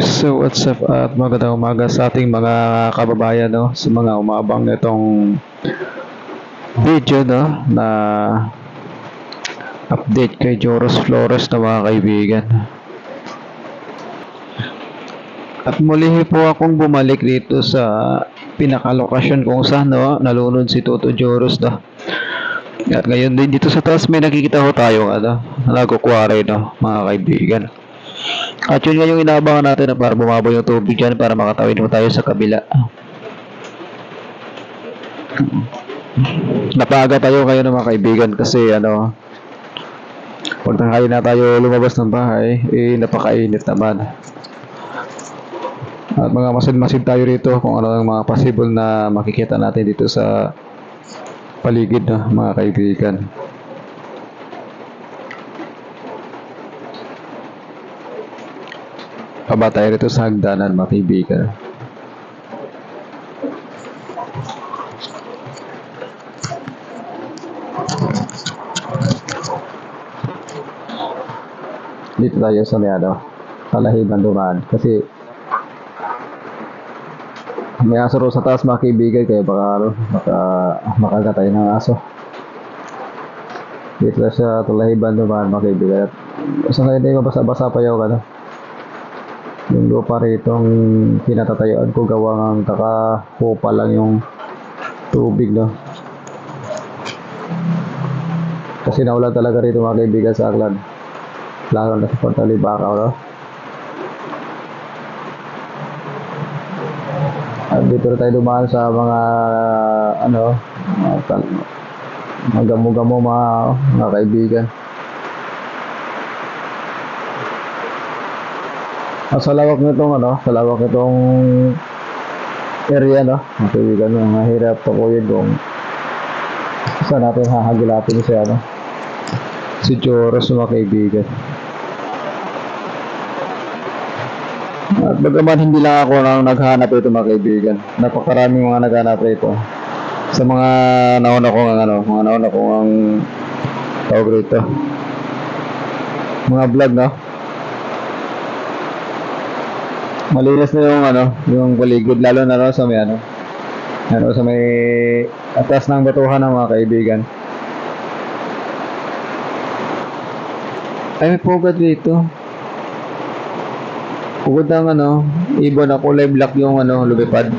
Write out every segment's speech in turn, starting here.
So what's up at magandang umaga sa ating mga kababayan no sa mga umabang nitong video no na update kay Joros Flores na mga kaibigan. At muli po akong bumalik dito sa pinakalokasyon kung saan no, nalunod si Toto Joros no. At ngayon din dito sa taas may nakikita ho tayo ano, nagkukwari no mga kaibigan. At yun nga yung inaabangan natin na para bumabaw yung tubig dyan para makatawid mo tayo sa kabila. Napaga tayo kayo ng mga kaibigan kasi ano, pag tanghali na tayo lumabas ng bahay, eh napakainit naman. At mga masid-masid tayo rito kung ano ang mga possible na makikita natin dito sa paligid na mga kaibigan. Paba tayo rito sa hagdanan mga kaibigan. Dito tayo sa may ano, kalahiban dumaan. Kasi may aso ro sa taas mga kaibigan kaya baka ano, baka makagatay ng aso. Dito tayo sa tulahiban dumaan mga kaibigan. At sa ngayon tayo mabasa-basa pa yung ano, yung lupa rito ang pinatatayuan ko gawa ng kakahupa lang yung tubig no? Kasi naulan talaga rito mga kaibigan sa Aklan. Lalo na sa Portalibaka no? At dito na tayo dumaan sa mga ano mga gamo-gamo mga, mga kaibigan At sa lawak nitong ano, sa lawak nitong area no, mga kaibigan, mahirap to kuya kung saan natin hahagilapin si ano, si Joros mga kaibigan. At bagaman hindi lang ako nang naghanap ito mga kaibigan, napakaraming mga naghanap rito. Sa mga nauna ko ang ano, mga nauna ko ang tawag rito. Mga vlog no, malinis na yung ano, yung paligid lalo na rin sa may ano. Ano sa may atas ng batuhan ng mga kaibigan. Ay, may pugad dito. Pugad ng ano, ibon na kulay black yung ano, lumipad.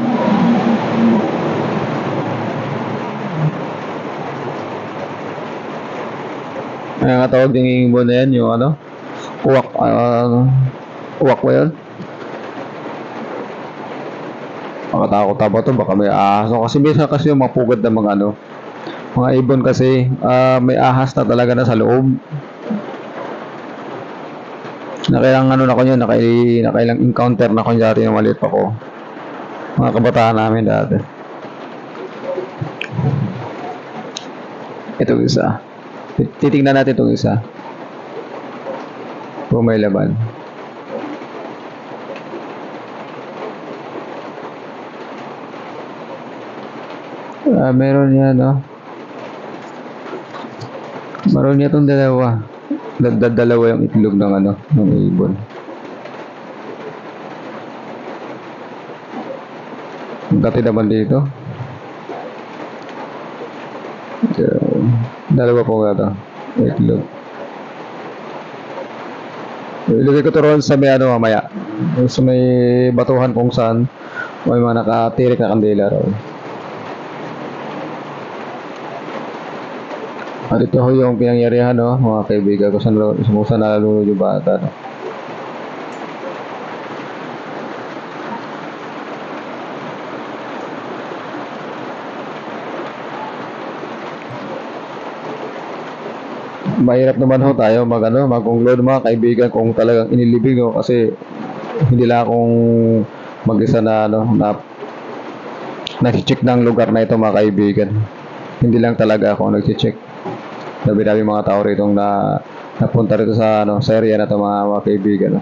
Ay, nga tawag yung ibon na yan, yung ano, uwak, ah, uwak ba yun? Makatakot ba to? Baka may ahas. No? Kasi minsan kasi yung mga pugad ng mga ano, mga ibon kasi, ah, may ahas na talaga na sa loob. Nakailang ano na ko nakai, nakailang encounter na ko dati ng maliit pa ko. Mga kabataan namin dati. Ito isa. Titingnan natin itong isa. Kung may laban. Ah, meron yan, no? Meron niya itong dalawa. Dalawa yung itlog ng ano, ng ibon. Kati naman dito. So, dalawa po nga ito. Itlog. Ilagay ko ito roon sa may ano mamaya. Sa may batuhan kung saan may mga nakatirik na kandila roon. At ito ho yung pinangyarihan, no, mga kaibigan ko saan, kung saan nalulunod yung bata. No? Mahirap naman ho tayo mag ano, mag-conclude mga kaibigan kung talagang inilibig no kasi hindi lang akong mag-isa na ano na nag-check ng lugar na ito mga kaibigan. Hindi lang talaga ako nag-check. Nabi-nabi mga tao rito na napunta rito sa ano sa na to mga, mga kaibigan. No?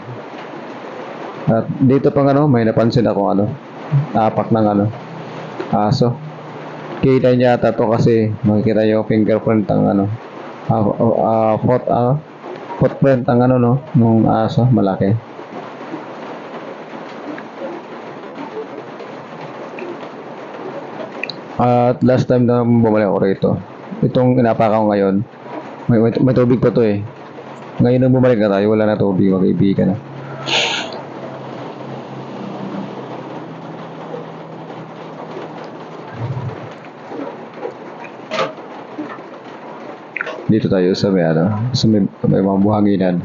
At dito pang ano, may napansin ako ano, apak ng ano, aso. Kita niya ata to kasi makikita niyo fingerprint ang ano, uh, uh, foot, uh, footprint ang ano no, nung aso malaki. At last time na bumalik ako rito, itong inapaka ko ngayon, may, may, may tubig pa to eh. Ngayon nang bumalik na tayo, wala na tubig, mga kaibigan. Dito tayo sa may ano, sa may, may mga buhanginan.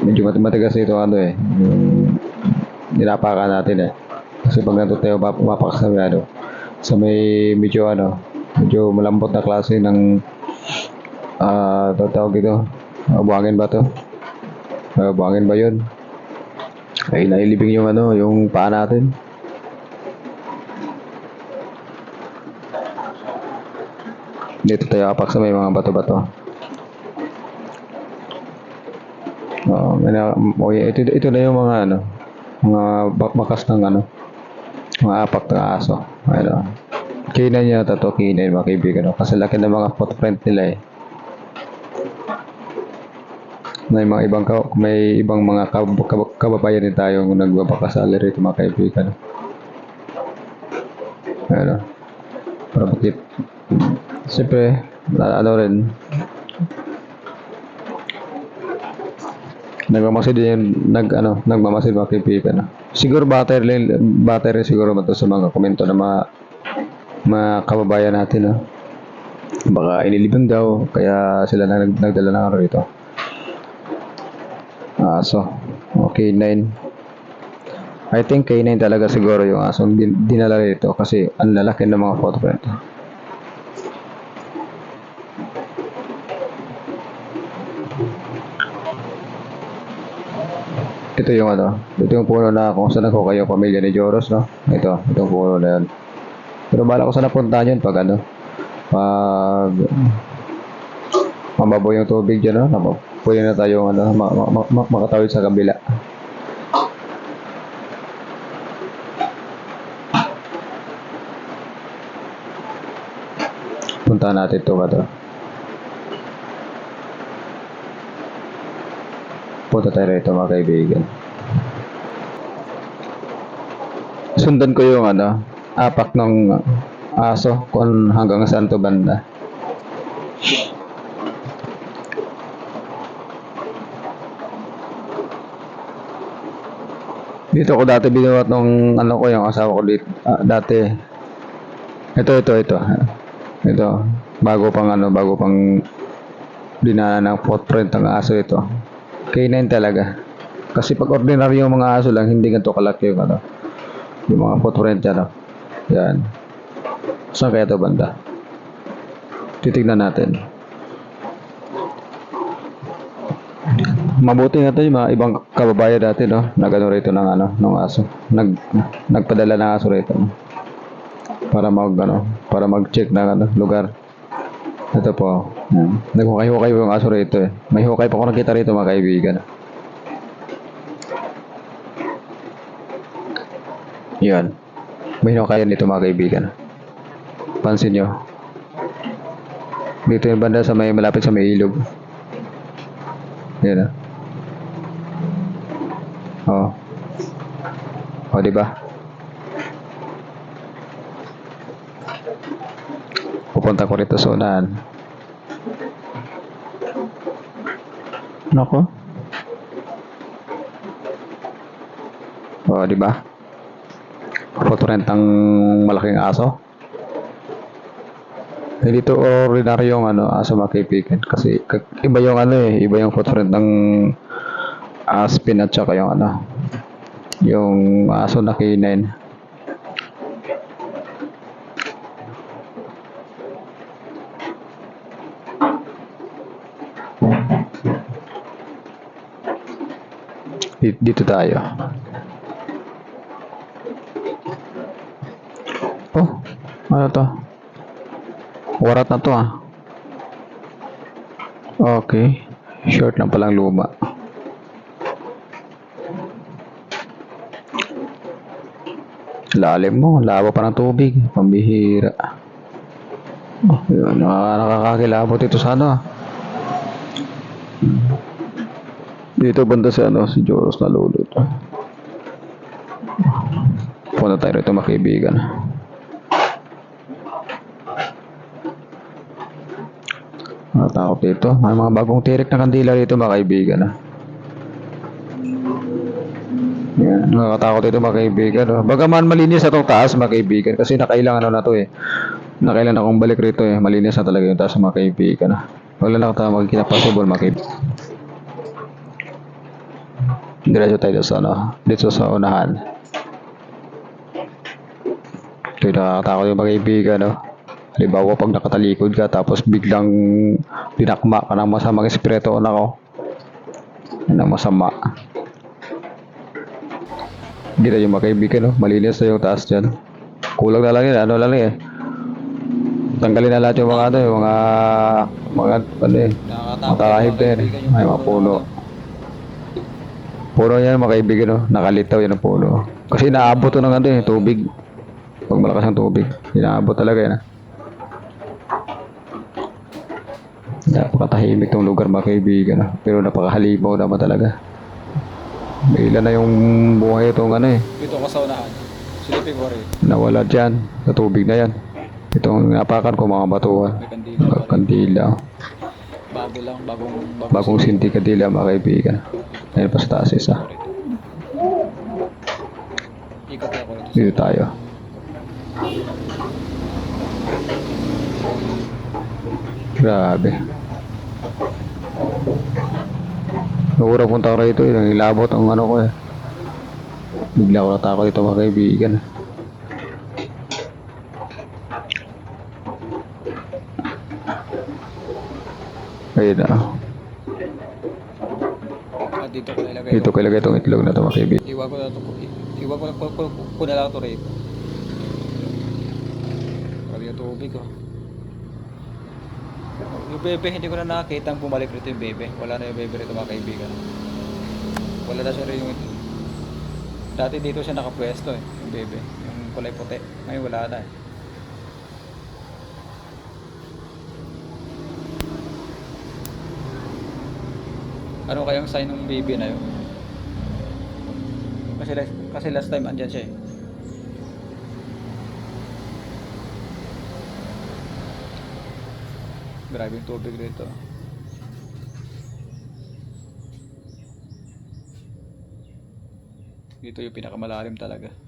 Medyo mat- matigas ito ano eh, yung ninapakan natin eh. Kasi pag nandun tayo map- mapak sa may ano, sa may medyo ano, medyo malambot na klase ng uh, tawag ito. Ah, buhangin ba to uh, ah, buhangin ba yun? Ay nailibing yung ano yung paa natin. Dito tayo kapak sa may mga bato-bato. Oh, na, oh, ito, ito na yung mga ano mga bakas ng ano mga apak ng aso. Ayun K9 yata to, K9 mga kaibigan. No? Kasi laki ng mga footprint nila eh. May mga ibang may ibang mga kab kab kababayan din tayong nagbabakasala rito mga kaibigan. No? Ano? Para bakit? Siyempre, ano rin, nagmamasid din nag ano nagmamasid mga kaibigan no? siguro battery battery siguro ba sa mga komento na mga mga kababayan natin. No? Baka inilibing daw, kaya sila na nag, nagdala ng ano rito. Aso. Okay, 9. I think K9 talaga siguro yung asong din, dinala rito kasi ang lalaki ng mga footprint. Ito yung ano, ito yung puno na kung saan ako kayo pamilya ni Joros, no? Ito, itong puno na yan. Pero bala ko saan napuntahan yun pag ano, pag mababaw yung tubig dyan, no? Pwede na tayong ano, ma- ma- ma- ma- makatawid sa kabila. Punta natin ito ba to? Punta tayo rito mga kaibigan. Sundan ko yung ano, apak ng aso kung hanggang saan to banda. Dito ko dati binuhat nung ano ko yung asawa ko dito ah, dati. Ito ito ito. Ito bago pang ano bago pang dinana ng footprint ng aso ito. K9 talaga. Kasi pag ordinary yung mga aso lang hindi ganito kalaki yung ano yung mga footprint yan. oh. Yan. Saan kaya ito banda? Titignan natin. Mabuti nga to yung mga ibang kababayan natin, no? Nagano rito ng ano, ng aso. Nag, nagpadala ng aso rito. no? Para mag, ano, para mag-check ng ano, lugar. Ito po. Yan. Naghukay-hukay yung aso rito eh. May hukay pa ako nakita rito mga kaibigan. Yan. May hukayan dito mga kaibigan. Pansin nyo. Dito yung banda sa may malapit sa may ilog. Yan ah. Oh. Oh, di ba? Pupunta ko rito sa unahan. Nako. Oh, di ba? Footprint ang malaking aso. Hindi to ordinary yung ano, aso mga kaibigan. Kasi iba yung ano eh, iba yung footprint ng aspin at saka yung ano, yung aso na. Di- Dito tayo. Oh, ano to? Warat na to ah. Okay. Short lang palang luma. Lalim mo, labo pa ng tubig. Pambihira. Oh, nakakakilabot ito sa ano ah. Dito banda sa ano, si Joros na lulot. Punta tayo rito mga kaibigan. Nakatakot dito. May mga bagong tirik na kandila dito mga kaibigan. Ah. Yan, nakakatakot ito mga kaibigan. Oh. Bagaman malinis na itong taas mga kaibigan kasi nakailangan na to eh. Nakailan akong balik rito eh. Malinis na talaga yung taas mga kaibigan. Ah. Wala na kita magkita possible mga kaibigan. Diretso tayo sa ano, dito sa unahan. Ito yung nakakatakot yung mga kaibigan. No? Halimbawa pag nakatalikod ka tapos biglang dinakma ka ng masamang espiritu na ko. Yan ang masama. Kita yung mga kaibigan, no? malinis na yung taas dyan. Kulang na lang yun, ano lang eh. Tanggalin na lahat yung mga ano, yung mga mga ano eh, mga talahib na yan. eh. Ay, mga puno. Puno yan mga kaibigan, no? nakalitaw yan ang puno. Kasi inaabot to ng ano eh, tubig. Pag malakas ang tubig, inaabot talaga yan. ah. Napakatahimik tong lugar mga kaibigan, no? pero napakahalimaw naman talaga. May ilan na yung buhay itong ano eh, Dito ko sa unahan. Silipin ko rin. nawala dyan sa tubig na yan. Itong napakan ko mga batuhan. May kandila Mga kandila. Bago lang, bagong, bagong, Bagong sinti kandila mga kaibigan. Ayun pa sa taas isa. Ako. Dito tayo. Grabe. Nura punta ko rito eh. Nangilabot ang ano ko eh. Bigla ko natakot ito mga kaibigan. Ayun na. At dito ko nilagay. Dito ko ilagay itong itlog na ito mga kaibigan. Iwan ko na ito. Iwan ko na, ko, ko, ko na lang ito rito. Grabe yung tubig oh. Yung bebe, hindi ko na nakakita ang bumalik rito yung bebe. Wala na yung bebe rito mga kaibigan. Wala na siya rin yung... Dati dito siya nakapwesto eh, yung bebe. Yung kulay puti. Ngayon wala na eh. Ano kayang sign ng baby na yun? Kasi kasi last time andyan siya eh. Grabe yung tubig dito. Dito yung pinakamalalim talaga.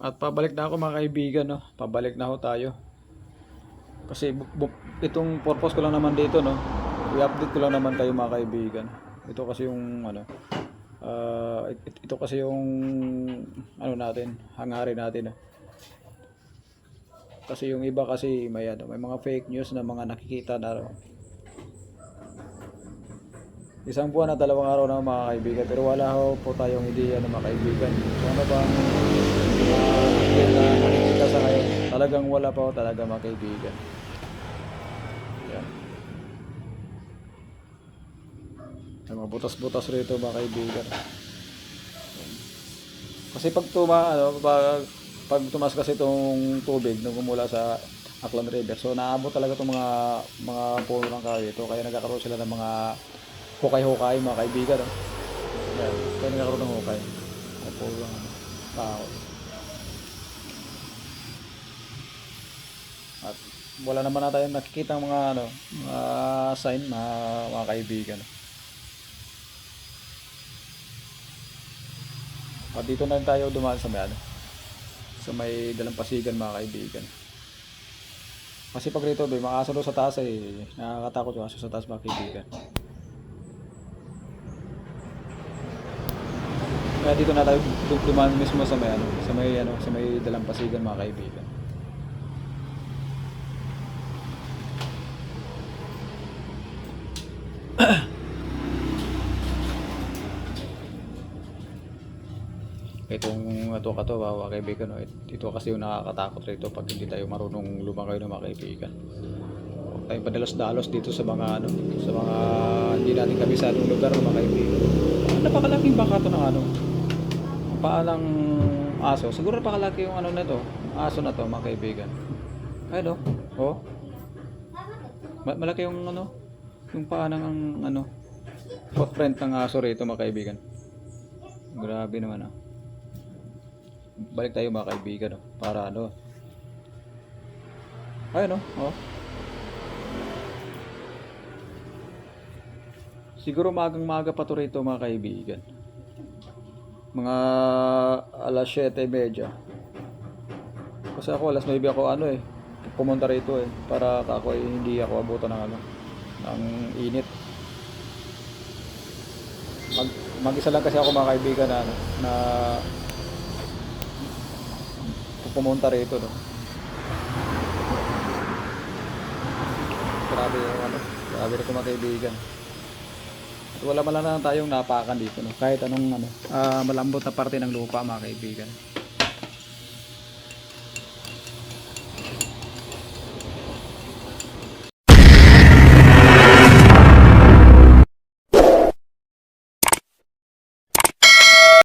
At pabalik na ako mga kaibigan, no? Pabalik na ho tayo. Kasi itong purpose ko lang naman dito, no? I-update ko lang naman kayo mga kaibigan. Ito kasi yung ano, it- ito kasi yung ano natin, hangarin natin, no? Kasi yung iba kasi may ano, may mga fake news na mga nakikita na ano, Isang buwan na dalawang araw na mga kaibigan pero wala ho po tayong ideya ng mga kaibigan. So ano bang uh, na nakikita sa ngayon? Talagang wala pa ho talaga mga kaibigan. Yan. May mga butas-butas rito mga kaibigan. Kasi pag tuma, ano, pag, pag tumas kasi itong tubig nung kumula sa Aklan River, so naabot talaga itong mga mga puno ng kahoy ito. Kaya nagkakaroon sila ng mga hukay-hukay mga kaibigan. No? Yan, kaya nagkakaroon ng hukay. Ang puno ng tao. At wala naman na tayong nakikita mga ano, mga sign mga, mga kaibigan. At dito na tayo dumaan sa may ano, sa may dalampasigan mga kaibigan. Kasi pag rito, may mga sa taas eh, nakakatakot yung aso sa taas mga kaibigan. Kaya dito na tayo du- dumaan mismo sa may ano, sa may ano, sa may dalampasigan mga kaibigan. Itong ito ka to mga kaibigan no? It- ito kasi yung nakakatakot rito pag hindi tayo marunong lumakay ng mga kaibigan huwag tayong padalos-dalos dito sa mga ano sa mga hindi natin kabisadong lugar mga kaibigan napakalaking baka to ng ano paa ng aso. Siguro pakalaki yung ano na to. Aso na to, mga kaibigan. Ay, no? Oh. Ma- malaki yung ano, yung paa ng ano, footprint ng aso rito, mga kaibigan. Grabe naman, ah. Balik tayo, mga kaibigan, oh, para ano. Ay, no? Oh. Siguro magang-maga pa to rito, mga kaibigan. Mga alas 7.30. Kasi ako alas 9 ako ano eh. Pumunta rito eh. Para ako ay hindi ako abutan ng ano. Ng init. Mag, mag-isa lang kasi ako mga kaibigan na ano. Na pumunta rito no. Grabe ano. Grabe rito mga kaibigan. At wala man lang tayong napakan dito no. Kahit anong ano, ah, malambot na parte ng lupa mga kaibigan.